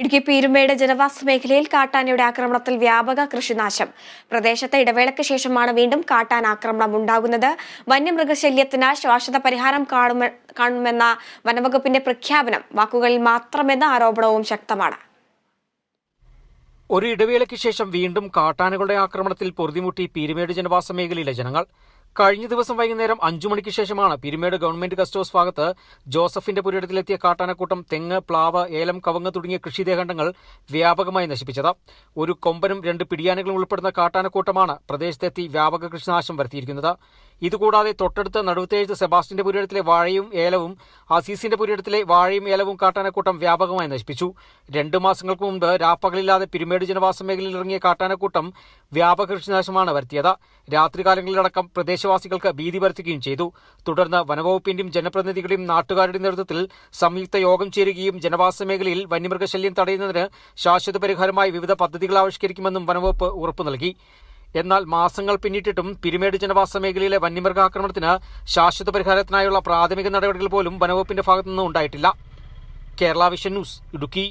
ഇടുക്കി പീരുമേട് ജനവാസ മേഖലയിൽ കാട്ടാനയുടെ ആക്രമണത്തിൽ വ്യാപക കൃഷിനാശം. പ്രദേശത്തെ ഇടവേളയ്ക്ക് ശേഷമാണ് വീണ്ടും കാട്ടാൻ ആക്രമണം ഉണ്ടാകുന്നത്. വന്യമൃഗശല്യത്തിന് ശാശ്വത പരിഹാരം കാണുമെന്ന വനവകുപ്പിന്റെ പ്രഖ്യാപനം വാക്കുകളിൽ മാത്രമെന്ന ആരോപണവും ശക്തമാണ്. ഒരു ഇടവേളയ്ക്ക് ശേഷം വീണ്ടും കാട്ടാനകളുടെ ആക്രമണത്തിൽ പൊറുതിമുട്ടി പീരുമേട് ജനവാസ മേഖലയിലെ ജനങ്ങൾ കഴിഞ്ഞ ദിവസം വൈകുന്നേരം അഞ്ചു മണിക്ക് ശേഷമാണ് പിരിമേട് ഗവൺമെന്റ് ഗസ്റ്റ് ഹൌസ് ഭാഗത്ത് ജോസഫിന്റെ പുരയിടത്തിലെത്തിയ കാട്ടാനക്കൂട്ടം തെങ്ങ് പ്ലാവ് ഏലം കവങ്ങ് തുടങ്ങിയ കൃഷിദേഹണ്ഡങ്ങൾ വ്യാപകമായി നശിപ്പിച്ചത്. ഒരു കൊമ്പനും രണ്ട് പിടിയാനകളും ഉൾപ്പെടുന്ന കാട്ടാനക്കൂട്ടമാണ് പ്രദേശത്തെത്തി വ്യാപക കൃഷിനാശം വരുത്തിയിരിക്കുന്നത്. ഇതുകൂടാതെ തൊട്ടടുത്ത നടുവത്തേഴ്ത്ത് സെബാസ്റ്റിന്റെ പുരയിടത്തിലെ വാഴയും ഏലവും അസീസിന്റെ പുരയിടത്തിലെ വാഴയും ഏലവും കാട്ടാനക്കൂട്ടം വ്യാപകമായി നശിപ്പിച്ചു. രണ്ടു മാസങ്ങൾക്ക് മുമ്പ് രാപ്പകലില്ലാതെ പിരുമേട് ജനവാസ മേഖലയിൽ ഇറങ്ങിയ കാട്ടാനക്കൂട്ടം വ്യാപക കൃഷിനാശമാണ് വരുത്തിയത്. രാത്രികാലങ്ങളിലടക്കം പ്രദേശവാസികൾക്ക് ഭീതി വരുത്തുകയും ചെയ്തു. തുടർന്ന് വനവകുപ്പിന്റെയും ജനപ്രതിനിധികളുടെയും നാട്ടുകാരുടെയും നേതൃത്വത്തിൽ സംയുക്ത യോഗം ചേരുകയും ജനവാസ മേഖലയിൽ വന്യമൃഗശല്യം തടയുന്നതിന് ശാശ്വത പരിഹാരമായി വിവിധ പദ്ധതികൾ ആവിഷ്കരിക്കുമെന്നും വനവകുപ്പ് ഉറപ്പു നൽകി. എന്നാൽ മാസങ്ങൾ പിന്നിട്ടിട്ടും പിരിമേട് ജനവാസ മേഖലയിലെ വന്യമൃഗാക്രമണത്തിന് ശാശ്വത പരിഹാരത്തിനായുള്ള പ്രാഥമിക നടപടികൾ പോലും വനവകുപ്പിന്റെ ഭാഗത്തുനിന്ന് ഉണ്ടായിട്ടില്ല. Kerala vision news Idukki.